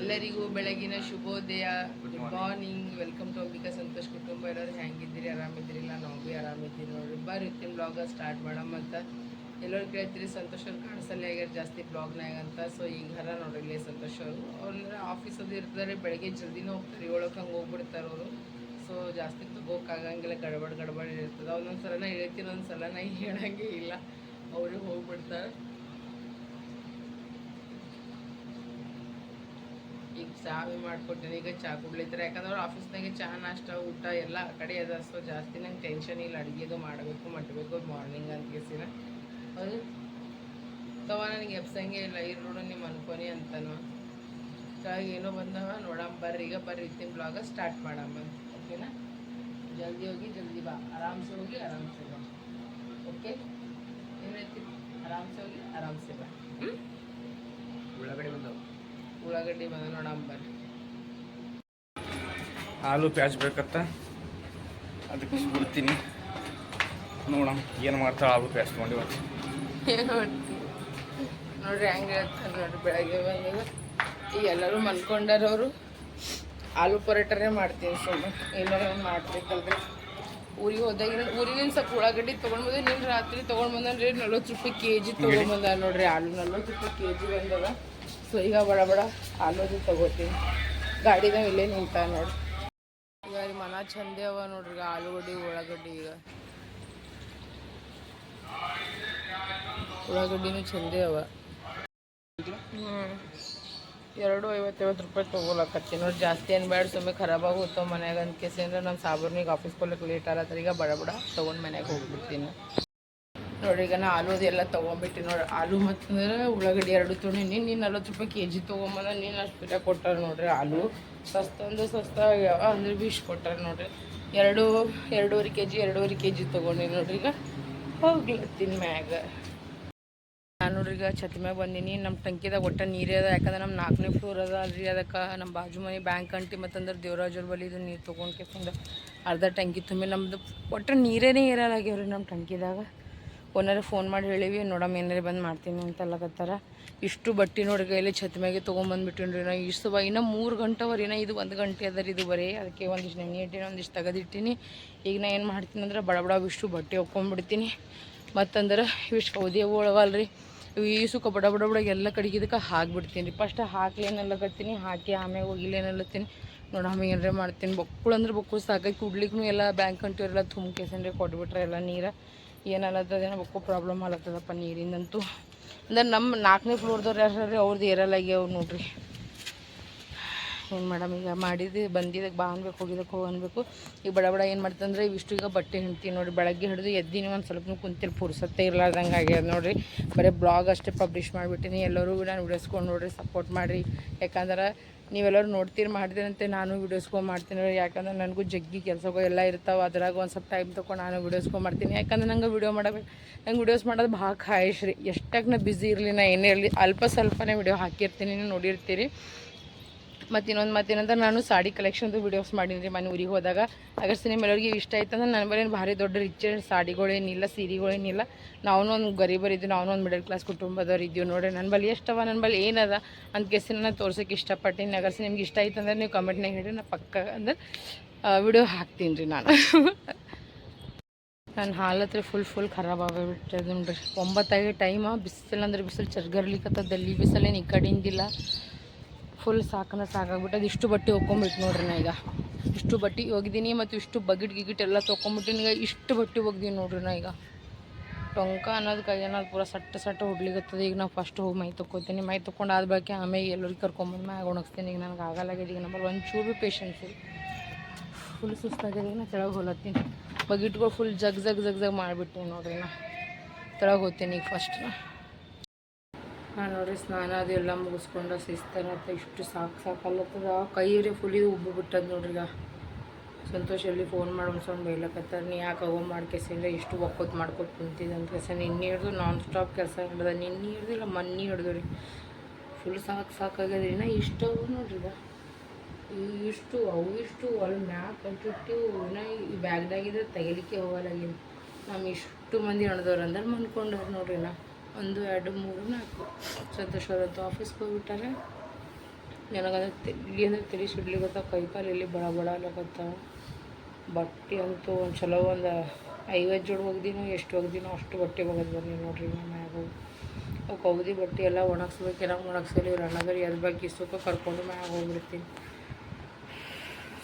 ಎಲ್ಲರಿಗೂ ಬೆಳಗಿನ ಶುಭೋದಯ. Good morning welcome to Ambika Santosh ಕುಟುಂಬ. ಎಲ್ಲರೂ ಹೆಂಗಿದ್ದೀರಿ? ಆರಾಮಿದ್ದೀರಿಲ್ಲ? ನಾವು ಭೀ ಆರಾಮಿದ್ದೀರಿ ನೋಡಿರಿ. ಬರ್ರಿ ಇವತ್ತಿನ ಬ್ಲಾಗ ಸ್ಟಾರ್ಟ್ ಅಂತ. ಎಲ್ಲರೂ ಕೇಳ್ತೀರಿ, ಸಂತೋಷ್ ಅವ್ರು ಕಾಣಿಸಲ್ಲ ಆಗ್ಯಾರ ಜಾಸ್ತಿ ಬ್ಲಾಗ್ನಾಗ ಅಂತ. ಸೊ ಈಗ ಹರ ನೋಡ್ರಿ ಇಲ್ಲಿ ಸಂತೋಷ್ ಅವರು. ಅವ್ರ ಆಫೀಸ್ ಅದು ಇರ್ತಾರೆ, ಬೆಳಗ್ಗೆ ಜಲ್ದಿನೂ ಹೋಗ್ತಾರೆ. ಏಳಕ್ಕೆ ಹಂಗೆ ಹೋಗ್ಬಿಡ್ತಾರೆ ಅವರು. ಸೊ ಜಾಸ್ತಿ ತಗೋಕ್ಕಾಗಂಗಿಲ್ಲ ಗಡಬಡ್ ಗಡಬಡ್ ಇರ್ತದೆ. ಒಂದೊಂದು ಸಲನ ಹೇಳ್ತೀನಿ ಒಂದು ಸಲ ನಾ ಹೇಳಂಗೆ ಇಲ್ಲ. ಅವರು ಹೋಗ್ಬಿಡ್ತಾರೆ. ಈಗ ಚಾ ಬಿ ಮಾಡ್ಕೊಟ್ಟೇನೆ, ಈಗ ಚಾ ಕುಡ್ಲಿತ್ತಾರೆ ಯಾಕಂದ್ರೆ ಅವ್ರು ಆಫೀಸ್ನಾಗೆ ಚಹಾ ನಾಷ್ಟ, ಊಟ ಎಲ್ಲ ಆ ಕಡೆ ಅದ. ಸೊ ಜಾಸ್ತಿ ನಂಗೆ ಟೆನ್ಷನ್ ಇಲ್ಲ. ಅಡುಗೆದು ಮಾಡಬೇಕು ಮಟ್ಟಬೇಕು ಮಾರ್ನಿಂಗ್ ಅಂತ ಕೇಸಿನ ಅದು ತವ, ನನಗೆ ಎಪ್ಸಂಗೆ ಇಲ್ಲ. ಇರ್ ನೋಡು ನಿಮ್ಮ ಅನ್ಕೊನಿ ಅಂತಾನು. ಕೆಳಗೆ ಏನೋ ಬಂದವ ನೋಡಮ್ಮ ಬರ್ರಿ. ಈಗ ಬರ್ರಿ ಇತ್ತಿನ ಬ್ಲಾಗ ಸ್ಟಾರ್ಟ್ ಮಾಡಮ್ಮ ಓಕೆನಾ? ಜಲ್ದಿ ಹೋಗಿ, ಜಲ್ದಿ ಬಾ. ಆರಾಮ್ಸೆ ಹೋಗಿ, ಆರಾಮ್ಸೆ ಬಾ. ಓಕೆ? ಏನು ಹೇಳ್ತೀವಿ ಆರಾಮ್ಸೆ ಹೋಗಿ, ಆರಾಮ್ಸೆ ಬಾ. ಹ್ಞೂ ಒಳಗಡೆ ಬಂದವು. ಉಳ್ಳಾಗಡ್ಡಿ ಬಂದ ನೋಡಮ್ಮ ಬರ್ರಿ ಹಾಲು ಪ್ಯಾಚ್ ಬೇಕತ್ತ? ಅದಕ್ಕೆ ಬಿಡ್ತೀನಿ. ನೋಡೋಣ ಏನು ಮಾಡ್ತಾ ಹಾಲು ಪ್ಯಾಚ್ ತೊಗೊಂಡು ಇವತ್ತು? ನೋಡ್ರಿ ಹೆಂಗೆ ಹೇಳ್ತಾರೆ ನೋಡ್ರಿ ಬೆಳಗ್ಗೆ ಬಂದಾಗ ಈಗ ಎಲ್ಲರೂ ಮಲ್ಕೊಂಡಾರವರು ಆಲೂ ಪರೋಟನೇ ಮಾಡ್ತೀನಿ ಸುಮ್ಮನೆ ಏನೋ ಒಂದು ಮಾಡ್ಬೇಕಲ್ರಿ. ಊರಿಗೆ ಹೋದಾಗ ಊರಿನಿಂದ ಸ್ವಲ್ಪ ಉಳ್ಳಾಗಡ್ಡಿ ತೊಗೊಂಡು ಬಂದೆ. ನೀನು ರಾತ್ರಿ ತೊಗೊಂಡು ಬಂದ್ರಿ ನಲ್ವತ್ತು ರೂಪಾಯಿ ಕೆ ಜಿ ತೊಗೊಂಡ್ಬಂದ ನೋಡ್ರಿ. ಆಲೂ ನಲ್ವತ್ತು ರೂಪಾಯಿ ಕೆ ಜಿ ಬಂದದ. ಸೊ, ಈಗ ಬಡ ಬಡ ಆಲೂದು ತಗೋತೀನಿ. ಗಾಡಿದಾಗ ಇಲ್ಲೇ ನಿಂತ ನೋಡಿ. ಈಗ ರೀ ಮನ ಚಂದೇ ಅವ ನೋಡ್ರಿ, ಈಗ ಆಲೂಗಡ್ಡಿ, ಉಳ್ಳಾಗಡ್ಡಿ ಈಗ. ಉಳ್ಳಾಗಡ್ಡಿನೂ ಚಂದೇ ಅವ. ಹ್ಞೂ ಎರಡು ಐವತ್ತೈವತ್ತು ರೂಪಾಯಿ ತೊಗೊಳಕತ್ತಿ ನೋಡಿ, ಜಾಸ್ತಿ ಏನು ಬೇಡ ಸುಮ್ಮನೆ ಖರಾಬಾಗಿ ಹೋಗ್ತಾವೆ ಮನ್ಯಾಗ. ಅಂತ ಕೇಸಿ ಅಂದ್ರೆ ನಮ್ಮ ಸಾಬರ್ನಿಗೆ ಆಫೀಸ್ ಕೊಡ್ಲಿಕ್ಕೆ ಲೇಟ್ ಆಗತ್ತರ ಈಗ ಬಡ ಬಡ ತೊಗೊಂಡು ಮನ್ಯಾಗ ಹೋಗ್ಬಿಡ್ತೀನಿ. ನೋಡಿ ಈಗ ನಾ ಆಲೂ ಅದೆಲ್ಲ ತೊಗೊಂಬಿಟ್ಟು ನೋಡಿ ಆಲೂ ಮತ್ತಂದ್ರೆ ಉಳ್ಳಾಗಡ್ಡಿ ಎರಡು ತೊಗೊಂಡು. ನೀನು ನಲ್ವತ್ತು ರೂಪಾಯಿ ಕೆ ಜಿ ತೊಗೊಂಬಂದ ನೀನು ಅಷ್ಟು ಬಿಟ ಕೊಟ್ಟಾರ ನೋಡ್ರಿ ಆಲೂ. ಸಸ್ತ ಅಂದ್ರೆ ಸಸ್ತ ಆಗ್ಯಾವ, ಅಂದ್ರೆ ಬಿ ಇಷ್ಟು ಕೊಟ್ಟಾರ ನೋಡ್ರಿ. ಎರಡು ಎರಡೂವರೆ ಕೆ ಜಿ ಎರಡೂವರೆ ಕೆ ಜಿ ತೊಗೊಂಡಿ ನೋಡ್ರಿ. ಈಗ ಹೋಗ್ಲತ್ತೀನಿ ಮ್ಯಾಗ. ನಾನು ನೋಡ್ರಿ, ಈಗ ಛತ್ ಮ್ಯಾಗ ಬಂದೀನಿ. ನಮ್ಮ ಟಂಕಿದಾಗ ಒಟ್ಟ ನೀರೇ ಅದ. ಯಾಕಂದ್ರೆ ನಮ್ಮ ನಾಲ್ಕನೇ ಫ್ಲೋರ್ ಅದ ಅಲ್ರಿ. ಅದಕ್ಕೆ ನಮ್ಮ ಬಾಜು ಮನೆ ಬ್ಯಾಂಕ್ ಅಂಟಿ ಮತ್ತಂದ್ರೆ ದೇವರಾಜರ ಬಳಿ ಇದು ನೀರು ತೊಗೊಂಡು ಕೇಸಂದ್ರೆ ಅರ್ಧ ಟಂಕಿ ತುಂಬಿ ನಮ್ಮದು ಒಟ್ಟು ನೀರೇ ಇರಲಾಗ್ಯಾವ್ರಿ ನಮ್ಮ ಟಂಕಿದಾಗ. ಓನರ ಫೋನ್ ಮಾಡಿ ಹೇಳಿವಿ, ನೋಡಮ್ಮ ಏನಾರ ಬಂದು ಮಾಡ್ತೀನಿ ಅಂತ ಅಲ್ಲಕತ್ತಾರ ಇಷ್ಟು ಬಟ್ಟೆ ನೋಡಿ ಕೈಲಿ ಛತ್ ಮ್ಯಾಗೆ ತೊಗೊಂಬಂದ್ಬಿಟ್ಟಿನ್ರಿ ನಾ. ಇಷ್ಟು ಬ ಇನ್ನೂ ಮೂರು ಗಂಟೆವರೆ, ಇನ್ನೂ ಇದು ಒಂದು ಗಂಟೆ ಅದ ರೀ ಇದು ಬರೀ. ಅದಕ್ಕೆ ಒಂದಿಷ್ಟು ನೆನೆ ಇಟ್ಟಿನಿ, ಒಂದಿಷ್ಟು ತೆಗೆದಿಟ್ಟಿನಿ. ಈಗ ನಾ ಏನು ಮಾಡ್ತೀನಿ ಅಂದ್ರೆ ಬಡ ಬಡ ಇಷ್ಟು ಬಟ್ಟೆ ಒಕ್ಕೊಂಬಿಡ್ತೀನಿ ಮತ್ತಂದ್ರೆ ಇವಿಷ್ಟು ಕೌದಿ ಒಳವಲ್ರಿ ಈಸುಕ ಬಡ ಬಡ ಬಡ ಎಲ್ಲ ಕಡೆಗೆ ಇದಕ್ಕೆ ಹಾಕ್ಬಿಡ್ತೀನಿ ರೀ ಫಸ್ಟ್ ಹಾಕ್ಲೇನೆಲ್ಲ ಕಟ್ತೀನಿ, ಹಾಕಿ ಆಮ್ಯಾಗ ಹೋಗಿಲೇನಲ್ಲತ್ತೀನಿ ನೋಡಮ್ಮ ಏನಾರ ಮಾಡ್ತೀನಿ. ಬೊಕ್ಕಳು ಅಂದ್ರೆ ಬೊಕ್ಕಳು ಸಾಕಾಗಿ ಕುಡ್ಲಿಕ್ಕೂ ಎಲ್ಲ ಬ್ಯಾಂಕ್ ಅಂಟಿವ್ರೆಲ್ಲ ತುಂಬ ಕೇಸನ್ರಿ, ಕೊಟ್ಬಿಟ್ರೆ ಎಲ್ಲ ನೀರು. ಏನಲ್ಲತ್ತದೇನೋ ಬೊಕ್ಕು ಪ್ರಾಬ್ಲಮ್ ಆಗ್ಲತ್ತದಪ್ಪ ನೀರಿಂದಂತೂ ಅಂದ್ರೆ ನಮ್ಮ ನಾಲ್ಕನೇ ಫ್ಲೋರ್ದವ್ರು ಯಾರು ಅವ್ರದ್ದು ಏರಲ್ಲಾಗ್ಯಾವ ನೋಡ್ರಿ. ಏನು ಮೇಡಮ್ ಈಗ ಮಾಡಿದ್ದು ಬಂದಿದ್ದಕ್ಕೆ ಬಾ ಅನ್ಬೇಕು, ಹೋಗಿದ್ದಕ್ಕೆ ಹೋಗಿ ಅನ್ಬೇಕು. ಈಗ ಬಡ ಬಡ ಏನು ಮಾಡ್ತಂದ್ರೆ ಇವಿಷ್ಟು ಈಗ ಬಟ್ಟೆ ಹಿಂಡ್ತೀನಿ ನೋಡಿ ಬೆಳಗ್ಗೆ ಹಿಡಿದು ಎದ್ದಿನಿ ಒಂದು ಸ್ವಲ್ಪ ಕುಂತಿಲ್ಲ ಪುರ್ಸತ್ತೆ ಇರಲಾರ್ದಂಗೆ ಆಗ್ಯದ ನೋಡಿರಿ. ಬರೀ ಬ್ಲಾಗ್ ಅಷ್ಟೇ ಪಬ್ಲಿಷ್ ಮಾಡಿಬಿಟ್ಟಿನಿ. ಎಲ್ಲರೂ ನಾನು ಉಳಿಸ್ಕೊಂಡು ನೋಡಿರಿ ಸಪೋರ್ಟ್ ಮಾಡಿರಿ. ಯಾಕಂದ್ರೆ ನೀವೆಲ್ಲರೂ ನೋಡ್ತೀರಿ ಮಾಡ್ತೀರಂತೆ ನಾನು ವಿಡಿಯೋಸ್ಕೊಂಡು ಮಾಡ್ತೀನಿ ಯಾಕಂದ್ರೆ ನನಗೂ ಜಗ್ಗಿ ಕೆಲಸಗಳು ಎಲ್ಲ ಇರ್ತಾವೆ. ಅದ್ರಾಗ ಒಂದು ಸ್ವಲ್ಪ ಟೈಮ್ ತೊಗೊಂಡು ನಾನು ವಿಡಿಯೋಸ್ಕೊಂಡು ಮಾಡ್ತೀನಿ. ಯಾಕಂದ್ರೆ ನಂಗೆ ವಿಡಿಯೋ ಮಾಡಬೇಕು ನಂಗೆ ವಿಡಿಯೋಸ್ ಮಾಡೋದು ಭಾಳ ಖಾಯಿಶ್ ರೀ. ಎಷ್ಟಾಗಿ ನಾ ಬ್ಯುಸಿ ಇರಲಿ, ನಾ ಏನೇ ಇರಲಿ, ಅಲ್ಪ ಸ್ವಲ್ಪನೇ ವಿಡಿಯೋ ಹಾಕಿರ್ತೀನಿ. ನೋಡಿರ್ತೀರಿ. ಮತ್ತು ಇನ್ನೊಂದು ಮತ್ತೇನಂದ್ರೆ ನಾನು ಸಾಡಿ ಕಲೆಕ್ಷನ್ದು ವೀಡಿಯೋಸ್ ಮಾಡೀನಿ ರೀ ಮನೆ ಊರಿಗೆ ಹೋದಾಗ. ಅಗರ್ಸ್ ನಿಮ್ಮೆಲ್ಲರಿಗೆ ಇಷ್ಟ ಆಯ್ತು ಅಂದ್ರೆ ನನ್ನ ಬಳಿ ಭಾರಿ ದೊಡ್ಡ ರಿಚ್ ಸಾಡಿಗಳೇನಿಲ್ಲ ಸೀರೆಗಳೇನಿಲ್ಲ ನಾವು ಒಂದು ಗರೀಬರ್ ಇದ್ದೀವಿ ನಾವು ಒಂದು ಮಿಡಲ್ ಕ್ಲಾಸ್ ಕುಟುಂಬದವ್ರು ಇದ್ದೀವಿ ನೋಡಿರಿ ನನ್ನ ಬಳಿ ಎಷ್ಟವ ನನ್ನ ಬಳಿ ಏನದ? ಅಂತ ಕೇಸಿ ನಾನು ತೋರ್ಸೋಕೆ ಇಷ್ಟಪಟ್ಟೀನಿ. ಅಗರ್ಸ್ ನಿಮ್ಗೆ ಇಷ್ಟ ಆಯ್ತು ಅಂದ್ರೆ ನೀವು ಕಮೆಂಟ್ನಾಗ ಹೇಳಿ ನಾನು ಪಕ್ಕ ಅಂದ್ರೆ ವಿಡಿಯೋ ಹಾಕ್ತೀನಿ ರೀ ನಾನು. ನನ್ನ ಹಾಲತ್ರ ಫುಲ್ ಫುಲ್ ಖರಾಬ್ ಆಗಿಬಿಟ್ಟದ ನೋಡ್ರಿ. ಒಂಬತ್ತಾಗಿ ಟೈಮ ಬಿಸಿಲು ಅಂದ್ರೆ ಬಿಸಿಲು ಚರ್ಗರ್ಲಿಕ್ಕತ್ತದಲ್ಲಿ ಬಿಸಿಲೇನು ಈ ಕಡೆಯಿಂದಿಲ್ಲ ಫುಲ್ ಸಾಕನ ಸಾಕಾಗ್ಬಿಟ್ಟದು ಇಷ್ಟು ಬಟ್ಟೆ ಒಕ್ಕೊಂಬಿಟ್ಟು ನೋಡ್ರಿ ನಾ ಈಗ. ಇಷ್ಟು ಬಟ್ಟೆ ಒಗ್ದೀನಿ ಮತ್ತು ಇಷ್ಟು ಬಗಿಟ್ ಗಿಗಿಟ್ ಎಲ್ಲ ತೊಗೊಂಬಿಟ್ಟಿನಿ ಈಗ ಇಷ್ಟು ಬಟ್ಟೆ ಒಗ್ದೀನಿ ನೋಡ್ರಿ ನಾ ಈಗ. ಟೊಂಕ ಅನ್ನೋದು ಕೈ ಅನ್ನೋದು ಪೂರ ಸಟ್ಟ ಸಟ್ಟ ಹೊಡ್ಲಿಕತ್ತದ ಈಗ ನಾವು ಫಸ್ಟ್ ಹೋಗಿ ಮೈ ತೊಕ್ಕೋತೀನಿ. ಮೈ ತೊಗೊಂಡು ಆದ ಬಳಕೆ ಆಮೇಲೆ ಎಲ್ಲರಿಗೆ ಕರ್ಕೊಂಬಂದು ಮ್ಯಾಗ ಒಣಗಿಸ್ತೀನಿ. ಈಗ ನನಗೆ ಆಗಲ್ಲಾಗಿದೆ ಈಗ ನಮ್ಮಲ್ಲಿ ಒಂಚೂರು ಪೇಷನ್ಸ್ ಇಲ್ಲ ಫುಲ್ ಸುಸ್ತಾಗಿದೆ ಈಗ ನಾ ಕೆಳಗೆ ಹೋಲತ್ತೀನಿ. ಬಗಿಟ್ಗಳು ಫುಲ್ ಜಗ್ ಜಗ್ ಜಗ್ ಜಗ್ ಮಾಡಿಬಿಟ್ಟಿನಿ ನೋಡ್ರಿ ನಾ. ಕೆಳಗೆ ಹೋಗ್ತೀನಿ ಈಗ ಫಸ್ಟ್ ನಾನು ನೋಡ್ರಿ ಸ್ನಾನ ಅದೆಲ್ಲ ಮುಗಿಸ್ಕೊಂಡು ಶಿಸ್ತನತ್ತ ಇಷ್ಟು ಸಾಕು ಸಾಕಲ್ಲತ್ತದ. ಕೈಯರೆ ಫುಲಿ ಉಬ್ಬು ಬಿಟ್ಟದ ನೋಡ್ರಿ ಸಂತೋಷ ಎಲ್ಲಿ ಫೋನ್ ಮಾಡಿ ಒಂದ್ಸೊಂದು ಬೈಲಕತ್ತಾರ ನೀ ಯಾಕೆ ಅವ ಮಾಡ್ಕೆಸಿಂದ್ರೆ ಇಷ್ಟು ಒಕ್ಕೋತ್ ಮಾಡ್ಕೊತ ಕುಂತಿದ್ದೆ ಅಂತ ಕೆಲಸ? ನಿನ್ನೆ ಹಿಡ್ದು ನಾನ್ ಸ್ಟಾಪ್ ಕೆಲಸ ಹಿಡ್ದ ನಿನ್ನೆ ಹಿಡ್ದು ಇಲ್ಲ, ಮೊನ್ನೆ ಹಿಡ್ದು ರೀ. ಫುಲ್ ಸಾಕು ಸಾಕಾಗ್ಯದ ನಾ ಇಷ್ಟು ಅವು ನೋಡ್ರಿ ಈಗ. ಇಷ್ಟು ಅವು, ಇಷ್ಟು ಅಲ್ಲಿ ಮ್ಯಾಕ್ ಕಟ್ಟಿಟ್ಟಿವು ನಾ ಈ ಬ್ಯಾಗ್ದಾಗಿದ್ರೆ ತೆಗಿಲಿಕ್ಕೆ ಹೋಗಲ್ಲ ನಮ್ಮ ಇಷ್ಟು ಮಂದಿ ಹಣದವ್ರು ಅಂದ್ರೆ ಮನ್ಕೊಂಡವ್ರು ನೋಡ್ರಿ ನಾ ಒಂದು, ಎರಡು, ಮೂರು, ನಾಲ್ಕು. ಸಂತೋಷ್ ಅವರದ್ದು ಆಫೀಸ್ಗೆ ಹೋಗ್ಬಿಟ್ಟಾರೆ. ನನಗಂದ್ರೆ ತಲೆ ಅಂದ್ರೆ ತಿಳಿ ಸುಡ್ಲಿಗತ್ತ ಕೈ ಕಾಲು ಇಲ್ಲಿ ಬಡ ಬಡ ಅಲ್ಲಕತ್ತ ಬಟ್ಟೆ ಅಂತೂ ಒಂದು ಚಲೋ ಒಂದು ಐವತ್ತು ಜೋಡಿ ಒಗ್ದಿನೋ, ಎಷ್ಟು ಒಗ್ದಿನೋ ಅಷ್ಟು ಬಟ್ಟೆ ಒಗದು ಬನ್ನಿ ನೋಡ್ರಿ ಮ್ಯಾಗ ಅವ್ಕೆ ಒಗ್ದಿ ಬಟ್ಟೆ ಎಲ್ಲ ಒಣಗಿಸ್ಬೇಕು ಏನಾಗ ಒಣಗಿಸಲಿ ಇವ್ರು ಅಣ್ಣಗರಿ ಎದ್ರ ಬಗ್ಗೆ ಇಷ್ಟಕ್ಕೆ ಕರ್ಕೊಂಡು ಮ್ಯಾಗ ಹೋಗ್ಬಿಡ್ತೀನಿ.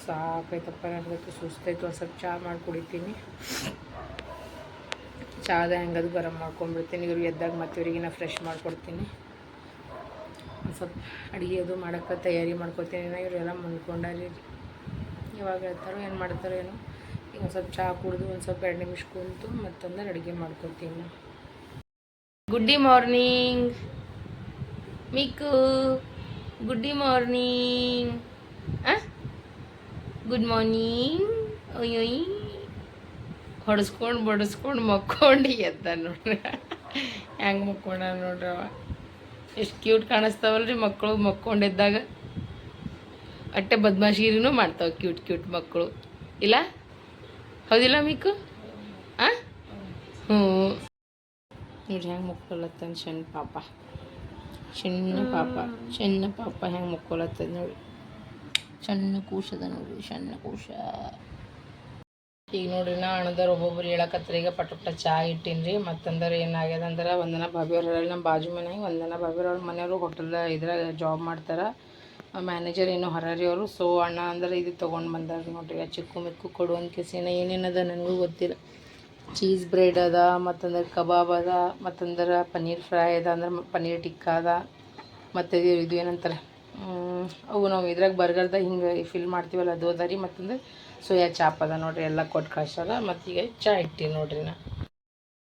ಸಾಕೈತಪ್ಪ ನನಗೆ ಸುಸ್ತಾಯ್ತು, ಒಂದು ಸ್ವಲ್ಪ ಚಹಾ ಮಾಡಿ ಕುಡಿತೀನಿ ಚಾದ ಹೆಂಗದು ಗರಂ ಮಾಡ್ಕೊಂಡ್ಬಿಡ್ತೀನಿ. ಇವ್ರಿಗೆ ಎದ್ದಾಗ ಮತ್ತೆ ಇವರಿಗೆ ನಾ ಫ್ರೆಶ್ ಮಾಡಿಕೊಡ್ತೀನಿ. ಒಂದು ಸ್ವಲ್ಪ ಅಡುಗೆ ಅದು ಮಾಡೋಕ್ಕೆ ತಯಾರಿ ಮಾಡ್ಕೊತೀನಿ. ಇವರೆಲ್ಲ ಮುಂದ್ಕೊಂಡಾರಿ ಇವಾಗ ಹೇಳ್ತಾರೋ ಏನು ಮಾಡ್ತಾರೋ ಏನು. ಈಗ ಒಂದು ಸ್ವಲ್ಪ ಚಹಾ ಕುಡಿದು ಒಂದು ಸ್ವಲ್ಪ ಎರಡು ನಿಮಿಷ ಕುಂತು ಮತ್ತೊಂದು ಅಡುಗೆ ಮಾಡ್ಕೊತೀನಿ. Good morning Mikku good morning good morning ಅಯ್ಯೋಯ್ ಹೊಡೆಸ್ಕೊಂಡು ಬಡಿಸ್ಕೊಂಡು ಮಕ್ಕೊಂಡು ಎದ್ದ ನೋಡ್ರಿ. ಹೆಂಗೆ ಮಕ್ಕೊಂಡ ನೋಡ್ರಿ ಅವ. ಎಷ್ಟು ಕ್ಯೂಟ್ ಕಾಣಿಸ್ತಾವಲ್ರಿ ಮಕ್ಕಳು ಮಕ್ಕೊಂಡಿದ್ದಾಗ. ಅಟ್ಟೆ ಬದ್ಮಾಶಿರಿನೂ ಮಾಡ್ತಾವೆ ಕ್ಯೂಟ್ ಕ್ಯೂಟ್ ಮಕ್ಕಳು ಇಲ್ಲ? ಹೌದಿಲ್ಲ ಮಿಕ್ಕು ಆ? ಹ್ಞೂ. ನೋಡ್ರಿ ಹೆಂಗೆ ಮಕ್ಕೊಳತ್ತನ ಸಣ್ಣ ಪಾಪ. ಸಣ್ಣ ಪಾಪ ಸಣ್ಣ ಪಾಪ ಹೆಂಗೆ ಮಕ್ಕೊಳತ್ತದ ನೋಡಿ ಸಣ್ಣ ಕೂಸದ ನೋಡಿ ಸಣ್ಣ ಕೂಸ ಈಗ ನೋಡ್ರಿ, ನಾ ಅಣ್ಣದವ್ರು ಒಬ್ಬೊಬ್ರು ಹೇಳಕತ್ತರ ಈಗ ಪಟ ಪಟ ಚಾ ಇಟ್ಟೀನಿ ಮತ್ತಂದ್ರೆ ಏನಾಗ್ಯದ ಅಂದ್ರೆ, ಒಂದನ ಭಾಬಿಯವ್ರ ನಮ್ಮ ಬಾಜು ಮನೆಗೆ ಒಂದನ ಬಾಬಿಯವ್ರ ಮನೆಯವರು ಹೋಟೆಲ್ ಇದ್ರಾಗ ಜಾಬ್ ಮಾಡ್ತಾರೆ. ಮ್ಯಾನೇಜರ್ ಏನು ಹೊರರಿ ಅವರು. ಸೊ ಅಣ್ಣ ಅಂದ್ರೆ ಇದು ತೊಗೊಂಡು ಬಂದಾರ ನೋಡ್ರಿ. ಚಿಕ್ಕು ಮಿಕ್ಕು ಕೊಡುವಂಥ ಕೆಸಿನ ಏನೇನದ ನನಗೂ ಗೊತ್ತಿಲ್ಲ. ಚೀಸ್ ಬ್ರೆಡ್ ಅದ, ಮತ್ತಂದ್ರೆ ಕಬಾಬ್ ಅದ, ಮತ್ತಂದ್ರೆ ಪನ್ನೀರ್ ಫ್ರೈ ಅದ, ಅಂದ್ರೆ ಪನ್ನೀರ್ ಟಿಕ್ಕ ಅದ. ಮತ್ತು ಇದು ಏನಂತಾರೆ ಅವು ನಾವು ಇದ್ರಾಗ ಬರ್ಗರ್ದಾಗ ಹಿಂಗೆ ಫಿಲ್ ಮಾಡ್ತೀವಲ್ಲ, ಅದು ಅದ ರೀ. ಮತ್ತಂದ್ರೆ ಸೋಯಾ ಚಾಪ್ ಅದ ನೋಡ್ರಿ, ಎಲ್ಲ ಕೊಟ್ಟು ಕಳ್ಸಲ್ಲ ಮತ್ತೀಗ ಚಾ ಇಟ್ಟಿ ನೋಡ್ರಿ ನಾ.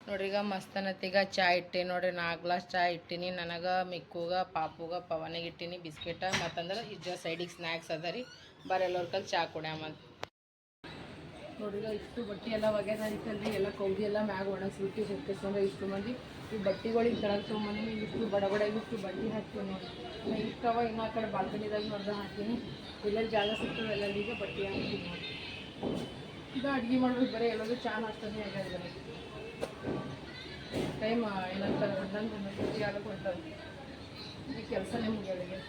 ನೋಡ್ರಿ ಈಗ ಮಸ್ತನತ್ತೀಗ ಚಾ ಇಟ್ಟಿ ನೋಡ್ರಿ ನಾಲ್ಕು ಗ್ಲಾಸ್ ಚಾ ಇಟ್ಟಿನಿ. ನನಗೆ ಮಿಕ್ಕುಗ, ಪಾಪುಗ, ಪವನಿಗೆ ಇಟ್ಟಿನಿ, ಬಿಸ್ಕೆಟ ಮತ್ತಂದ್ರೆ ಇಜ್ಜ ಸೈಡಿಗೆ ಸ್ನ್ಯಾಕ್ಸ್ ಅದ ರೀ. ಬರೆಲ್ಲೋರ್ ಕಲ್ ಚಾ ಕುಡ್ಯಾಮಂತ ನೋಡ್ರಿ ಈಗ ಇಷ್ಟು ಬಟ್ಟೆ ಎಲ್ಲ ಒಗೆದಾರಿತ್ತಲ್ರಿ ಎಲ್ಲ ಕೌದಿ ಎಲ್ಲ ಮ್ಯಾಗ ಒಣಗಿಸ್ಬಿಟ್ಟು ಹೊಕ್ಕಿಸ್ಕೊಂಡ್ರೆ ಇಷ್ಟು ಮಂದಿ. ಈ ಬಟ್ಟೆಗಳಿಗೆ ಕೆಳಗೆ ತೊಗೊಂಬಂದು ಇಷ್ಟು ಬಡ ಬಡ ಇಷ್ಟು ಬಟ್ಟೆ ಹಾಕ್ತೀವಿ ನೋಡಿ ಇಷ್ಟವ ಇನ್ನೂ ಆ ಕಡೆ ಬಾಲ್ಕನಿದಾಗ ನೋಡ್ದ ಹಾಕ್ತೀನಿ. ಎಲ್ಲೆಲ್ಲಿ ಜಾಗ ಸಿಗ್ತದೆ ಎಲ್ಲೆಲ್ಲಿಗೆ ಬಟ್ಟೆ. ಈಗ ಅಡುಗೆ ಮಾಡೋದು ಬರೀ ಚಾನ್ ಚಾ ನಾಷ್ಟನೇ ಆಗ್ಯದ ಟೈಮ್ ಏನಂತಾರೆ ಹನ್ನೊಂದು ಹನ್ನೊಂದು ಆಗಕ್ಕೆ ಈ ಕೆಲಸನೇ ಮುಗಿಯೋದಿಗೆ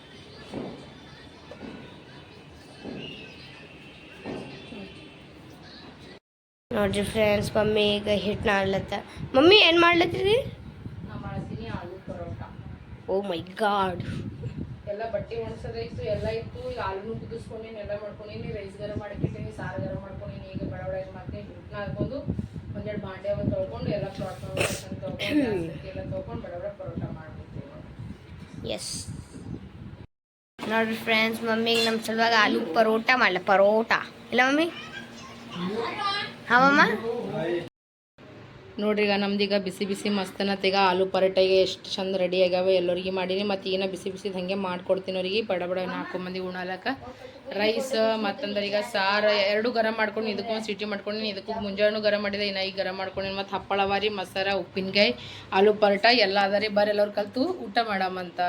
ನೋಡ್ರಿ ಫ್ರೆಂಡ್ಸ್ ಮಮ್ಮಿ ಈಗ ಹಿಟ್ಟು ನಾಡ್ಲತ್ತ ಮಮ್ಮಿ ಏನು ಮಾಡ್ಲತ್ತೀರಿ ನಾ ಮಾಡ್ತೀನಿ ಆಲೂ ಪರೋಟ. ಓ ಮೈ ಗಾಡ್ ಎಲ್ಲ ಬಟ್ಟೆ ಒಣಸೋದ ಇತ್ತು ಎಲ್ಲ ಇತ್ತು. ಈಗ ಆಲೂನು ಕುದಿಸ್ಕೊಂಡಿನಿ ಎಲ್ಲ ಮಾಡ್ಕೊಂಡಿನಿ ರೈಸ್ ಗರ ಮಾಡಕ್ಕಿಟ್ಟಿನಿ ಸಾರು ಗರ ಮಾಡ್ಕೊಂಡಿನಿ ಈಗ ಬಡ ಬಡ ಮಾಡ್ತೀನಿ. ಹಿಟ್ಟನ್ನ ಹಾಕೊಂಡು ಒಂದೆರಡು ಬಾಂಡೆ ಅವ ತೊಳ್ಕೊಂಡು ಎಲ್ಲ ಫ್ರಾಟ್ ತೊಳ್ಕೊಂಡು ಎಲ್ಲ ತೊಳ್ಕೊಂಡು ಬಡ ಬಡ ಪರೋಟ ಮಾಡ್ಬಿಡ್ತೀನಿ. ಎಸ್ ನೋಡ್ರಿ ಫ್ರೆಂಡ್ಸ್ ಮಮ್ಮಿಗೆ ನಮ್ಮ ಸಲುವಾಗಿ ಆಲೂ ಪರೋಟ ಮಾಡಲ ಪರೋಟ. ಇಲ್ಲ ಮಮ್ಮಿ? ಹಾವಮ್ಮ ನೋಡ್ರಿ, ಈಗ ನಮ್ದೀಗ ಬಿಸಿ ಬಿಸಿ ಮಸ್ತನತ್ತೀಗ ಆಲೂ ಪರೋಟೆಗೆ ಎಷ್ಟು ಚಂದ ರೆಡಿ ಆಗ್ಯಾವ ಎಲ್ಲರಿಗೆ ಮಾಡೀನಿ. ಮತ್ತು ಈಗ ಬಿಸಿ ಬಿಸಿ ಹಂಗೆ ಮಾಡ್ಕೊಡ್ತೀನಿ ಅವ್ರಿಗೆ. ಬಡ ಬಡ ನಾಲ್ಕು ಮಂದಿ ಉಣಲಕ್ಕ ರೈಸ್ ಮತ್ತಂದ್ರೆ ಈಗ ಸಾರು ಎರಡು ಗರಂ ಮಾಡ್ಕೊಂಡು ಇದಕ್ಕೂ ಸಿಟಿ ಮಾಡ್ಕೊಂಡಿನಿ. ಇದಕ್ಕೂ ಮುಂಜಾನೆ ಗರಂ ಮಾಡಿದೆ, ಇನ್ನ ಈಗ ಗರಂ ಮಾಡ್ಕೊಂಡಿನಿ. ಮತ್ತು ಹಪ್ಪಳ ವಾರಿ ಮಸಾರ ಉಪ್ಪಿನಕಾಯಿ, ಆಲೂ ಪರೋಟ ಎಲ್ಲ ಅದ ರೀ. ಬರೀ ಎಲ್ಲರೂ ಕಲ್ತು ಊಟ ಮಾಡಮಂತ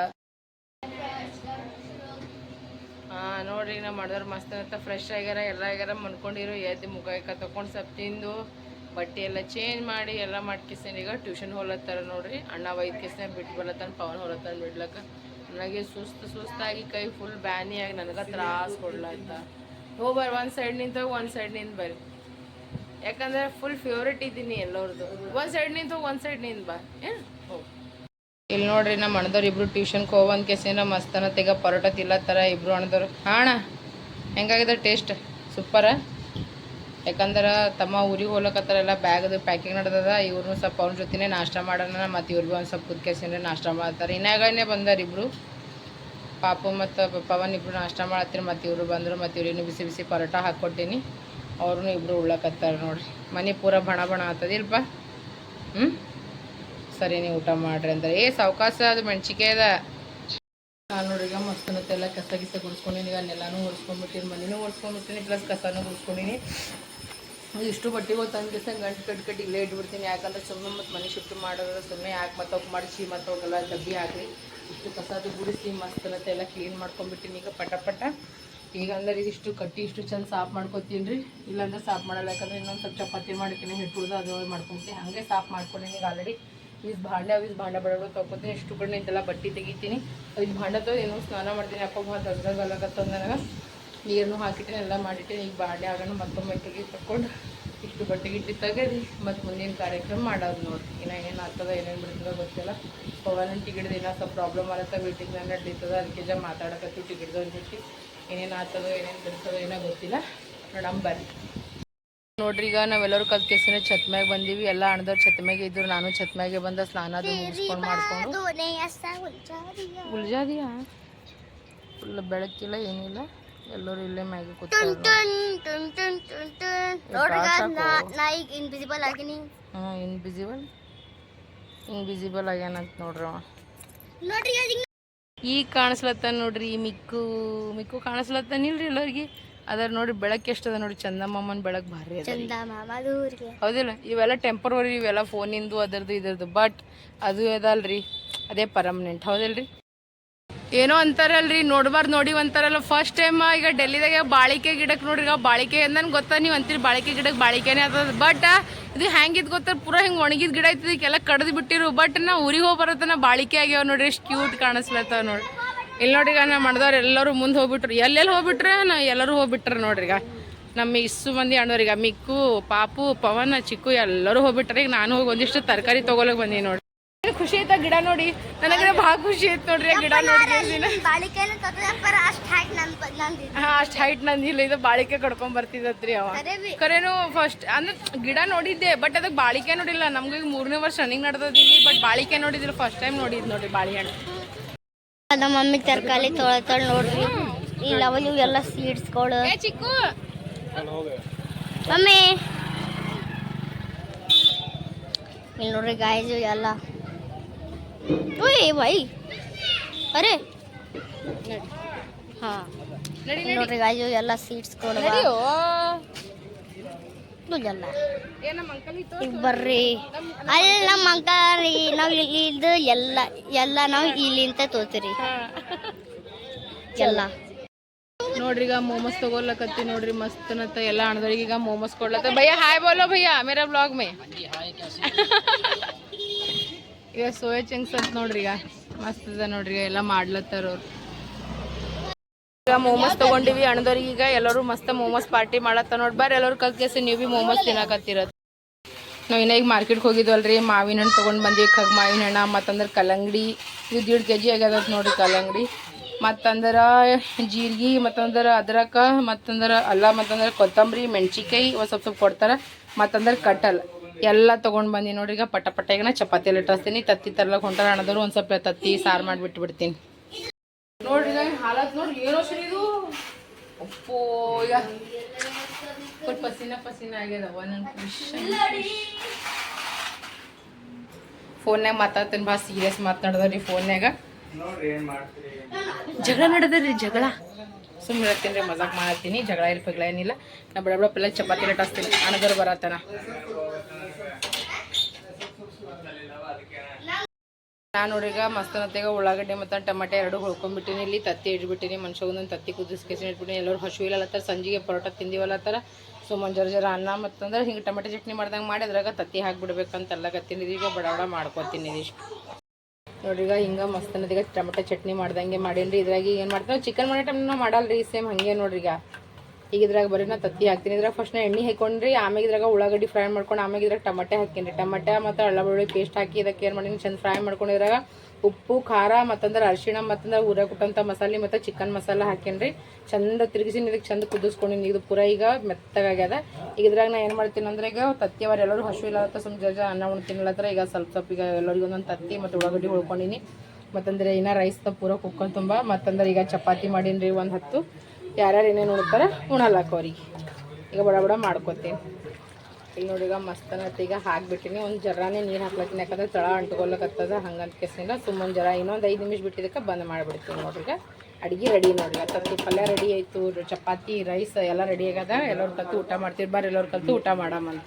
ಹಾಂ, ನೋಡ್ರಿ ನಾ ಮಾಡಿದ್ರೆ ಮಸ್ತ್ ಫ್ರೆಶ್ ಆಗ್ಯಾರ, ಎಲ್ಲ ಆಗ್ಯಾರ. ಮನ್ಕೊಂಡಿರು, ಎದ್ದು ಮುಖ ತಕೊಂಡು ಸ್ವಲ್ಪ ತಿಂದು. ಬಟ್ಟೆ ಎಲ್ಲ ಚೇಂಜ್ ಮಾಡಿ ಎಲ್ಲ ಮಾಡ್ಕಿಸ್ತೀನಿ. ಈಗ ಟ್ಯೂಷನ್ ಹೋಲತ್ತಾರ ನೋಡ್ರಿ. ಅಣ್ಣ ವೈದ್ ಕಿಸ್ನ ಬಿಟ್ಟು ಬರ್ಲತ್ತಾನ ಪವನ್ ಹೊಲತ್ತಾನ ಬಿಡ್ಲಕ್ಕ. ನನಗೆ ಸುಸ್ತು ಸುಸ್ತಾಗಿ ಕೈ ಫುಲ್ ಬ್ಯಾನಿಯಾಗಿ ನನಗೆ ತ್ರಾಸ ಕೊಡ್ಲತ್ತ. ಹೋಗ್ಬರ್ ಒಂದು ಸೈಡ್ ನಿಂತ ಒಂದು ಸೈಡ್ ನಿಂತ ಬರ್ರಿ ಯಾಕಂದ್ರೆ ಫುಲ್ ಫೇವ್ರೇಟ್ ಇದ್ದೀನಿ ಎಲ್ಲರದು. ಒಂದು ಸೈಡ್ ನಿಂತ ಒಂದು ಸೈಡ್ ನಿಂತ ಬಾ. ಏನು ಇಲ್ಲಿ ನೋಡ್ರಿ ನಮ್ಮ ಅಣ್ಣದವ್ರು ಇಬ್ರು ಟ್ಯೂಷನ್ಗೆ ಹೋಗಂತ ಕೆಸಿನ ಮಸ್ತನ ತೆಗ ಪರೋಟ ತಿಲ್ಲತ್ತಾರ ಇಬ್ರು ಅಣ್ಣದವ್ರು. ಹಾಣ, ಹೆಂಗಾಗಿದೆ ಟೇಸ್ಟ್ ಸೂಪರ ಯಾಕಂದ್ರೆ ತಮ್ಮ ಊರಿಗೆ ಹೋಗ್ಲಕತ್ತಾರಲ್ಲ ಬ್ಯಾಗ್ದು ಪ್ಯಾಕಿಂಗ್ ನಡೆದದ ಇವ್ರನ್ನೂ ಸ್ವಲ್ಪ ಅವ್ರ ಜೊತೆನೇ ನಾಷ್ಟ ಮಾಡೋಣ, ಮತ್ತು ಇವ್ರು ಭೀ ಒಂದು ಸ್ವಲ್ಪ ಕುದ್ಕೆಸಿನ ನಾಷ್ಟ ಮಾಡ್ತಾರೆ. ಇನ್ನಾಗನೇ ಬಂದಾರ ಇಬ್ಬರು ಪಾಪು ಮತ್ತು ಪವನ್ ಇಬ್ಬರು ನಾಷ್ಟ ಮಾಡತ್ತೀರಿ ಮತ್ತು ಇವರು ಬಂದರು, ಮತ್ತು ಇವ್ರಿಗೂ ಬಿಸಿ ಬಿಸಿ ಪರೋಟ ಹಾಕ್ಕೊಟ್ಟೀನಿ. ಅವ್ರೂ ಇಬ್ಬರು ಉಳ್ಳಕತ್ತಾರೆ ನೋಡಿರಿ. ಮನೆ ಪೂರ ಬಣ ಬಣ ಆಗ್ತದಿಲ್ಪ ಹ್ಞೂ ಸರಿ, ನೀವು ಊಟ ಮಾಡ್ರಿ ಅಂದ್ರೆ. ಏ ಸಾವಕಾಶ ಅದು ಮೆಣ್ಸಿಕಾಯಿ ಅದ. ನಾನು ನೋಡಿ ಈಗ ಮಸ್ತನತ್ತೆಲ್ಲ ಕಸ ಗಿಸ ಗುಡಿಸ್ಕೊಂಡಿನಿ, ಈಗ ನೆಲನೂ ಮನೇನೂ ಒರೆಸ್ಕೊಂಡ್ಬಿಟ್ಟಿನಿ ಪ್ಲಸ್ ಕಸನೂ ಗುಡಿಸ್ಕೊಂಡಿನಿ. ಇಷ್ಟು ಬಟ್ಟೆಗಳು ತಂದು ಗಂಟು ಕಟ್ ಕಟ್ಟಿ ಇಲ್ಲೇ ಇಟ್ಬಿಡ್ತೀನಿ ಯಾಕಂದ್ರೆ ಸುಮ್ಮನೆ ಮತ್ತು ಮನೆ ಶಿಫ್ಟ್ ಮಾಡೋದ್ರೆ ಸುಮ್ಮನೆ ಯಾಕೆ ಮತ್ತೆ ಅವ್ಕೆ ಚೀ ಮತ್ತು ಅವಕ್ಕೆಲ್ಲ ಡಬ್ಬಿ ಹಾಕಿ ಇಷ್ಟು ಕಸದು ಗುಡಿಸಿ ಮಸ್ತನತ್ತೆ ಎಲ್ಲ ಕ್ಲೀನ್ ಮಾಡ್ಕೊಂಡ್ಬಿಟ್ಟಿನಿ ಈಗ ಪಟ ಪಟ. ಈಗ ಅಂದ್ರೆ ಇದಿಷ್ಟು ಕಟ್ಟಿ ಇಷ್ಟು ಚಂದ ಸಾಫ್ ಮಾಡ್ಕೊತೀನಿ ರೀ. ಇಲ್ಲಾಂದ್ರೆ ಸಾಫ್ ಮಾಡಲ್ಲ. ಯಾಕಂದ್ರೆ ಇನ್ನೊಂದು ಸ್ವಲ್ಪ ಚಪಾತಿ ಮಾಡ್ತೀನಿ ಹಿಟ್ಟು ಅದು ಮಾಡ್ಕೊತೀನಿ ಹಾಗೆ ಸಾಫ್ ಮಾಡ್ಕೊಂಡೀನಿ ಈಗ ಆಲ್ರೆಡಿ ಇಸ್ ಭಾಂಡೆ ಅವಿಸ್ ಭಾಂಡ ಬಡಗಳು ತೊಗೊತೀನಿ ಇಷ್ಟು ಕಡೆ ನಿಂತೆಲ್ಲ ಬಟ್ಟೆ ತೆಗಿತೀನಿ. ಇದು ಭಾಂಡ ತೊಗೊಂಡು ಏನೋ ಸ್ನಾನ ಮಾಡ್ತೀನಿ. ಅಪ್ಪ ಭಾಳ ದೊಡ್ಡದಾಗಲಕತ್ತಂದ ನನಗೆ. ನೀರನ್ನು ಹಾಕಿಟ್ಟು ಎಲ್ಲ ಮಾಡಿಟ್ಟು. ಈಗ ಬಾಡಿ ಆಗೋಣ ಮತ್ತೊಮ್ಮೆ ತೆಗಿ ತಕೊಂಡು ಇಷ್ಟು ಬಟ್ಟೆಗೆ ಇಟ್ಟು ತೆಗೆದು ಮತ್ತು ಮುಂದಿನ ಕಾರ್ಯಕ್ರಮ ಮಾಡೋದು ನೋಡಿ. ಇನ್ನು ಏನು ಆಗ್ತದ ಏನೇನು ಬಿಡ್ತದ ಗೊತ್ತಿಲ್ಲ. ಪವನ್ ಟಿಕೆಟ್ ಏನೋ ಸ್ವಲ್ಪ ಪ್ರಾಬ್ಲಮ್ ಆಗತ್ತೆ ಮೀಟಿಂಗ್ ನಾನು ನಡೀತದ ಅದಕ್ಕೆ ಜ ಮಾತಾಡಕತ್ತೀವಿ ಟಿಕೆಟ್ದು ಅಂದ್ಬಿಟ್ಟು ಏನೇನು ಆಗ್ತದೋ ಏನೇನು ಬಿಡ್ತದೋ ಏನೋ ಗೊತ್ತಿಲ್ಲ. ನೋಡಮ್ಮ ಬರ್ರಿ. ನೋಡ್ರಿ ಈಗ ನಾವೆಲ್ಲರೂ ಕಲ್ತ್ ಕೇಸಿನ ಛತ್ ಮ್ಯಾಗ ಬಂದೀವಿ. ಎಲ್ಲ ಅಣ್ಣದವ್ರು ಛತ್ ಮ್ಯಾಗ ಇದ್ರು ನಾನು ಛತ್ ಮ್ಯಾಗೆ ಬಂದ ಸ್ನಾನ ಅದು ಮುಗಿಸ್ಕೊಂಡು ಮಾಡ್ಕೊಂಡು. ಉಲ್ಜಾದಿಯಾ? ಫುಲ್ ಬೆಳಕಿಲ್ಲ ಏನಿಲ್ಲ. ಎಲ್ಲರೂ ಇಲ್ಲೇ ಮ್ಯಾಗಿ ನಾ ಈಗ ಇನ್ವಿಸಿಬಲ್ ಆಗಿನಿ. ಹ್ಞೂ ಇನ್ವಿಸಿಬಲ್ ಇನ್ವಿಸಿಬಲ್ ಆಗ್ಯಾನಂತ ನೋಡ್ರಿ ಅವ. ನೋಡ್ರಿ ಈಗ ಕಾಣಿಸ್ಲತ್ತ ನೋಡ್ರಿ ಈ ಮಿಕ್ಕು ಮಿಕ್ಕು ಕಾಣಿಸ್ಲತ್ತಾನಿಲ್ರಿ ಎಲ್ಲರಿಗೆ. ಅದ್ರ ನೋಡ್ರಿ ಬೆಳಕ್ ಎಷ್ಟದ ನೋಡಿ ಚಂದಮ್ಮಮ್ಮನ ಬೆಳಕ್ ಭಾರಿ ಅದ ಹೌದಿಲ್ಲ ಇವೆಲ್ಲ ಟೆಂಪರವರಿ ಇವೆಲ್ಲ ಫೋನಿಂದು ಅದರದ್ದು ಇದರದ್ದು ಬಟ್ ಅದು ಅದಲ್ರಿ ಅದೇ ಪರ್ಮನೆಂಟ್ ಹೌದಿಲ್ರಿ? ಏನೋ ಅಂತಾರಲ್ರಿ, ನೋಡ್ಬಾರ್ದು ನೋಡಿ ಅಂತಾರಲ್ಲ. ಫಸ್ಟ್ ಟೈಮ್ ಈಗ ಡೆಲ್ಲಿದಾಗ ಬಾಳಿಕೆ ಗಿಡಕ್ಕೆ ನೋಡ್ರಿ ಬಾಳಿಕೆ ಅಂದನ್ ಗೊತ್ತಾ? ನೀವು ಅಂತೀರಿ ಬಾಳಿಕೆ ಗಿಡಕ್ಕೆ ಬಾಳಿಕೆನೇ ಆಗ್ತದ. ಬಟ್ ಇದು ಹೆಂಗಿದ್ ಗೊತ್ತಾ? ಪೂರಾ ಹಿಂಗೆ ಒಣಗಿದ ಗಿಡ ಐತಿ ಇದಕ್ಕೆಲ್ಲ ಕಡ್ದು ಬಿಟ್ಟಿರು. ಬಟ್ ನಾ ಊರಿಗೆ ಹೋಗಿ ಬರತ್ತನ ಬಾಳಿಕೆ ಆಗ್ಯಾವ ನೋಡ್ರಿ, ಎಷ್ಟು ಕ್ಯೂಟ್ ಕಾಣಿಸ್ಲತ್ತವ ನೋಡಿ ಇಲ್ಲಿ ನೋಡಿ ಈಗ ನಾ ಮಾಡಿದವ್ರು ಎಲ್ಲರೂ ಮುಂದೆ ಹೋಗ್ಬಿಟ್ರು. ಎಲ್ಲೆಲ್ಲಿ ಹೋಗ್ಬಿಟ್ರೆ? ನಾ ಎಲ್ಲರೂ ಹೋಗ್ಬಿಟ್ರೆ ನೋಡ್ರಿ ಈಗ. ನಮ್ಮ ಇಷ್ಟು ಮಂದಿ ಅಣ್ಣವ್ರಿಗೆ ಮಿಕ್ಕು, ಪಾಪು, ಪವನ, ಚಿಕ್ಕು ಎಲ್ಲರೂ ಹೋಗ್ಬಿಟ್ರೆ, ಈಗ ನಾನು ಹೋಗಿ ಒಂದಿಷ್ಟು ತರಕಾರಿ ತಗೊಳಕ್ ಬಂದೀನಿ ನೋಡಿ ಏನ್ ಖುಷಿ ಆಯ್ತಾ ಗಿಡ ನೋಡಿ? ನನಗೆ ಬಹಳ ಖುಷಿ ಆಯ್ತು ನೋಡ್ರಿ ಗಿಡ ನೋಡಿ ಅಷ್ಟ್ ಹೈಟ್ ನಂದು ನಂದಿಲ್ಲ ಇದು ಬಾಳಿಕೆ ಕಡ್ಕೊಂಡ್ ಬರ್ತಿದ್ರಿ ಅವ. ಕರೇನು ಫಸ್ಟ್ ಅಂದ್ರೆ ಗಿಡ ನೋಡಿದ್ದೆ ಬಟ್ ಅದಕ್ಕೆ ಬಾಳಿಕೆ ನೋಡಿಲ್ಲ. ನಮ್ಗೆ ಈಗ ಮೂರನೇ ವರ್ಷ ರನ್ನಿಂಗ್ ನಡೆದಿಲ್ಲಿ ಬಟ್ ಬಾಳಿಕೆ ನೋಡಿದ್ರು ಫಸ್ಟ್ ಟೈಮ್ ನೋಡಿದ್ ನೋಡ್ರಿ ಬಾಳೆಹಣ್ಣು ನಮ್ಮ ಮಮ್ಮಿ ತರಕಾರಿ ತೊಳ್ತಾಳ ನೋಡ್ರಿ. ಇಲ್ಲ ಲವಲ್ ಇವೆಲ್ಲ ಸೀಡ್ಸ್ಗಳು ಚಿಕ್ಕು. ಮಮ್ಮಿ. ಇಲ್ಲಿ ನೋಡ್ರಿ ಗಾಯಜು ಎಲ್ಲ ಓಯ್ ವೈ. ಅರೆ. ಹಾಂ. ನೋಡ್ರಿ ಗಾಯ್ಸು ಎಲ್ಲ ಸೀಟ್ಸ್ ಎಲ್ಲ ಏ ನಮ್ಮ ಅಂಕಲ್ ಇತ್ತು. ಈಗ ಬರ್ರಿ. ಅಲ್ಲಿ ನಮ್ಮ ಅಂಕಲ್ ರೀ ನಾವು ಇಲ್ಲಿ ಇದು ಎಲ್ಲ ಎಲ್ಲ ನಾವು ಇಲ್ಲಿಂದ ತೋತೀರಿ. ಎಲ್ಲ. ನೋಡ್ರಿ ಈಗ ಮೋಮೋಸ್ ತಗೋಲಕತ್ತಿ ನೋಡ್ರಿ ಮಸ್ತ್ ನತ್ತ ಎಲ್ಲ ಅಣ್ಣದವ್ರಿಗೆ ಈಗ ಮೋಮೋಸ್ ಕೊಡ್ಲತ್ತ. ಭಯ್ಯ ಹಾಯ್ ಬೋಲೋ ಭಯ್ಯ ಮೇರಾ ಬ್ಲಾಗ್ ಮೇ. ಈಗ ಸೋಯ ಚಂಕ್ಸ್ ಅಂತ ನೋಡ್ರಿ ಈಗ. ಮಸ್ತ್ ಅದ ನೋಡ್ರಿ ಎಲ್ಲ ಮಾಡ್ಲತ್ತಾರ ಅವ್ರು. ಈಗ ಮೋಮೋಸ್ ತಗೊಂಡಿವಿ ಅಣ್ಣದವ್ರಿಗೆ ಈಗ. ಎಲ್ಲರೂ ಮಸ್ತ್ ಮೋಮೋಸ್ ಪಾರ್ಟಿ ಮಾಡತ್ತ ನೋಡಿ. ಬರ್ರಿ ಎಲ್ಲರೂ ಕಲ್ಕೇಸಿ ನೀವು ಬಿ ಮೋಮೋಸ್ ತಿನ್ನಕತ್ತಿರತ್. ನಾವು ಇನ್ನ ಈಗ ಮಾರ್ಕೆಟ್ಗೆ ಹೋಗಿದ್ವಲ್ರಿ. ಮಾವಿನ ಹಣ್ಣು ತೊಗೊಂಡು ಬಂದೀವಿ. ಕಗ್ ಮಾವಿನ ಹಣ್ಣು, ಮತ್ತಂದ್ರೆ ಕಲ್ಲಂಗಡಿ. ಇದು ದೀಡ್ ಕೆ ಜಿ ಆಗ್ಯದ ನೋಡ್ರಿ ಕಲ್ಲಂಗಡಿ. ಮತ್ತಂದ್ರೆ ಜೀರಿಗೆ, ಮತ್ತಂದ್ರೆ ಅದ್ರಕ, ಮತ್ತಂದ್ರೆ ಅಲ್ಲ, ಮತ್ತಂದ್ರೆ ಕೊತ್ತಂಬರಿ ಮೆಣಸಿಕಾಯಿ ಒಂದು ಸ್ವಲ್ಪ ಸ್ವಲ್ಪ ಕೊಡ್ತಾರೆ. ಮತ್ತಂದ್ರೆ ಕಟ್ಟಲ್ ಎಲ್ಲ ತೊಗೊಂಡು ಬಂದಿ ನೋಡ್ರಿ. ಈಗ ಪಟ ಪಟ್ಟ ಈಗ ನಾ ಚಪಾತಿ ಎಲ್ಲ ಇಟ್ಟಿಸ್ತೀನಿ. ತತ್ತಿ ತರ್ಲಕ್ಕೆ ಹೊಂಟಾರ ಅಣ್ಣದವ್ರು ಒಂದು ಸ್ವಲ್ಪ ತತ್ತಿ ಸಾರು ಮಾಡಿಬಿಟ್ಟು ಬಿಡ್ತೀನಿ. ನೋಡ್ರಿ ಹಾಲತ್ ನೋಡ್ರಿ ಏನೋ ಸರಿ ಇದು? ಉಪ್ಪು ಈಗ ಫುಲ್ ಪಸಿನ ಪಸಿನ ಆಗ್ಯದ ಫೋನ್ ಫೋನ್ಯಾಗ ಮಾತಾಡ್ತೀನಿ ಭಾಳ ಸೀರಿಯಸ್ ಮಾತಾಡ್ದವ್ರಿ ಫೋನ್ಯಾಗ ನೋಡ್ರಿ ಏನ್ ಮಾಡ್ತೀರಿ ಜಗಳ ನಡೆದ್ರಿ ಜಗಳ. ಸುಮ್ಮನೆ ಇರ್ತೀನಿ ರೀ ಮಜಾಕ್ ಮಾಡತ್ತೀನಿ. ಜಗಳ ಇಲ್ಲ ಪಗಳ ಏನಿಲ್ಲ. ನಾ ಬಡ ಬಡ ಪಲ್ಲ ಚಪಾತಿ ಲಟಾಸ್ತೀನಿ ಅಣಗರು ಬರತ್ತನ ನಾನು ನೋಡ್ರಿಗ ಮಸ್ತನತ್ತೆಗ ಉಳ್ಳಾಗಡ್ಡೆ ಮತ್ತು ಟಮಾಟೆ ಎರಡು ಹೊಳ್ಕೊಂಡ್ಬಿಟ್ಟಿನಿ ಇಲ್ಲಿ ತತ್ತಿ ಇಟ್ಬಿಟ್ಟಿನಿ. ಮನುಷ್ಯ ಒಂದೊಂದು ತತ್ತಿ ಕುದಿಸ್ಕೇಸಿನ ಇಟ್ಬಿಟ್ಟಿನಿ. ಎಲ್ಲರೂ ಹಸು ಇಲ್ಲತ್ತಾರ ಸಂಜಿಗೆ ಪರೋಟ ತಿಂದಿವಲ್ಲತ್ತಾರ ಸೊ ಜರ ಜರ ಅನ್ನ ಮತ್ತಂದ್ರೆ ಹಿಂಗೆ ಟಮಾಟೆ ಚಟ್ನಿ ಮಾಡ್ದಂಗೆ ಮಾಡಿ ಅದ್ರಾಗ ತತ್ತಿ ಹಾಕ್ಬಿಡ್ಬೇಕಂತೆಲ್ಲ ಗತ್ತಿನಿ ಈಗ ಬಡ ಮಾಡ್ಕೊತೀನಿ ಇದಿಷ್ಟು ನೋಡ್ರಿಗ ಹಿಂಗೆ ಮಸ್ತ್ ಅನ್ನೋದೀಗ ಟೊಮೆಟೊ ಚಟ್ನಿ ಮಾಡ್ದಂಗೆ ಮಾಡೇನ್ರಿ. ಇದ್ರಾಗ ಏನು ಮಾಡ್ತೀವಿ? ಚಿಕನ್ ಮಾಡೋ ಟೈಮ್ ನಾವು ರೀ ಸೇಮ್ ಹಂಗೆ ನೋಡ್ರಿ ಈಗ ಇದ್ರಾಗ ಬರೀ ನಾ ತತ್ತಿ ಹಾಕ್ತೀನಿ. ಇದ್ರಾಗ ಫಸ್ಟ್ ನಾ ಎಣ್ಣೆ ಹಾಕೊಂಡ್ರಿ, ಆಮ್ಯಾಗ ಇದ್ರಾಗ ಉಳ್ಳಾಗಡ್ಡಿ ಫ್ರೈ ಮಾಡ್ಕೊಂಡು, ಆಮ್ಯಾಗ ಇದ್ರಾಗ ಟಮಾಟೆ ಹಾಕಿನಿ ಟಮಾಟೆ ಮತ್ತು ಅಳ್ಳ ಬೆಳ್ಳುಳ್ಳಿ ಪೇಸ್ಟ್ ಹಾಕಿ ಇದಕ್ಕೆ ಏನು ಮಾಡೀನಿ? ಚಂದ ಫ್ರೈ ಮಾಡ್ಕೊಂಡು ಇದ್ರಾಗ ಉಪ್ಪು, ಖಾರ ಮತ್ತಂದ್ರೆ ಅರಿಶಿಣ ಮತ್ತಂದ್ರೆ ಊರ ಕುಟ್ಟಂಥ ಮಸಾಲೆ ಮತ್ತು ಚಿಕನ್ ಮಸಾಲ ಹಾಕಿನ್ರಿ ಚಂದ ತಿರುಗಿಸಿ ಇದಕ್ಕೆ ಚಂದ ಕುದಿಸ್ಕೊಂಡಿನಿ. ಇದು ಪೂರ ಈಗ ಮೆತ್ತಗಾಗ್ಯದ ಈಗ ಇದ್ರಾಗ ನಾ ಏನು ಮಾಡ್ತೀನಿ ಅಂದ್ರೆ ಈಗ ತತ್ತಿ ಅವ್ರು ಎಲ್ಲರೂ ಹಸು ಇಲ್ಲ ಸುಮ್ಮ ಜಜ ಅನ್ನ ಉಣ್ತಿನ್ಲತ್ರ ಈಗ ಸ್ವಲ್ಪ ಸ್ವಲ್ಪ ಈಗ ಎಲ್ಲರಿಗೂ ಒಂದೊಂದು ತತ್ತಿ ಮತ್ತು ಉಳ್ಳಾಗಡ್ಡಿ ಉಳ್ಕೊಂಡಿನಿ. ಮತ್ತಂದ್ರೆ ರೈಸ್ ಪೂರ ಕುಕ್ಕೊಂಡು ತುಂಬ. ಮತ್ತಂದ್ರೆ ಈಗ ಚಪಾತಿ ಮಾಡೀನಿ ರೀ ಒಂದು ಹತ್ತು. ಯಾರ್ಯಾರು ಏನೇನು ಉಣ್ತಾರ ಉಣಲ್ಲಕ್ಕ ಅವ್ರಿಗೆ ಈಗ ಬಡ ಬಡ ಮಾಡ್ಕೊತೀನಿ. ಇಲ್ಲಿ ನೋಡಿ ಈಗ ಮಸ್ತನತ್ತ ಈಗ ಹಾಕ್ಬಿಟ್ಟಿನಿ. ಒಂದು ಜರಾನೇ ನೀರು ಹಾಕ್ಲತ್ತೀನಿ. ಯಾಕಂದ್ರೆ ತಳ ಅಂಟ್ಕೊಳಕತ್ತದ. ಹಂಗಂತ ಕೆಸಿನ ಸುಮ್ಮನೆ ಜರ ಇನ್ನೊಂದು ಐದು ನಿಮಿಷ ಬಿಟ್ಟಿದ್ದಕ್ಕೆ ಬಂದ್ ಮಾಡಿಬಿಡ್ತೀನಿ ನೋಡ್ರಿ ಈಗ. ಅಡುಗೆ ರೆಡಿ ನೋಡ್ರಿ. ತತ್ತಿ ಪಲ್ಯ ರೆಡಿ ಆಯಿತು. ಚಪಾತಿ ರೈಸ್ ಎಲ್ಲ ರೆಡಿ ಆಗ್ಯದ ಎಲ್ಲರೂ ಕಲ್ತು ಊಟ ಮಾಡ್ತೀವಿ ಬರ್ರಿ ಎಲ್ಲರೂ ಕಲ್ತು ಊಟ ಮಾಡಮಂತ.